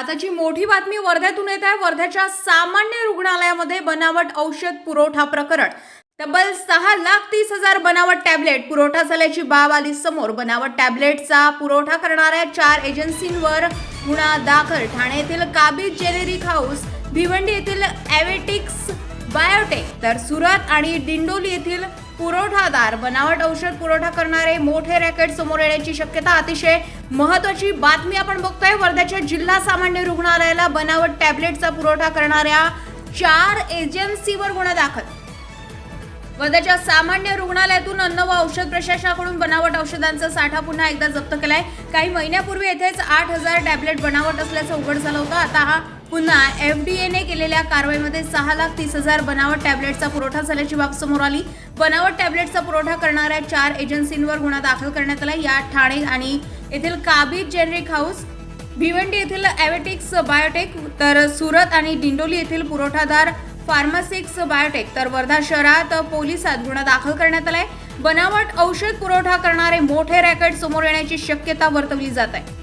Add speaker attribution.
Speaker 1: आताची मोठी बातमी वर्ध्यातून येत आहे वर्ध्याच्या सामान्य रुग्णालयामध्ये बनावट औषध पुरवठा प्रकरण. तब्बल सहा लाख तीस हजार बनावट टॅबलेट. पुरवठा झाल्याची बाब आली समोर. बनावट टॅबलेटचा पुरवठा करणाऱ्या चार एजन्सींवर गुन्हा दाखल. ठाणे येथील काबीज जेनेरिक हाऊस भिवंडी येथील ॲवेटिक बायोटेक तर सुरत आणि दिंडोली येथील पुरवठादार बनावट औषध पुरवठा करणारे मोठे रॅकेट समोर येण्याची शक्यता अतिशय महत्वाची बातमी आपण बघतोय. वर्ध्याच्या जिल्हा सामान्य रुग्णालयाला बनावट टॅबलेटचा पुरवठा करणाऱ्या चार एजन्सीवर गुन्हा दाखल. वर्ध्याच्या सामान्य रुग्णालयातून अन्न व औषध प्रशासनाकडून बनावट औषधांचा साठा पुन्हा एकदा जप्त केलाय. काही महिन्यापूर्वी येथेच आठ हजार टॅबलेट बनावट असल्याचं उघड झालं होतं. आता हा पुन्हा एफ डी एने केलेल्या कारवाईमध्ये सहा लाख तीस हजार बनावट टॅबलेटचा पुरवठा झाल्याची बाब समोर आली. बनावट टॅबलेटचा पुरवठा करणाऱ्या चार एजन्सींवर गुन्हा दाखल करण्यात आला. या ठाणे आणि येथील काबीज जेनरिक हाऊस भिवंडी येथील ॲवेटिक्स बायोटेक तर सुरत आणि डिंडोली येथील पुरवठादार फार्मासिक्स बायोटेक. तर वर्धा शहरात पोलिसात गुन्हा दाखल करण्यात आलाय. बनावट औषध पुरवठा करणारे मोठे रॅकेट समोर येण्याची शक्यता वर्तवली जात आहे.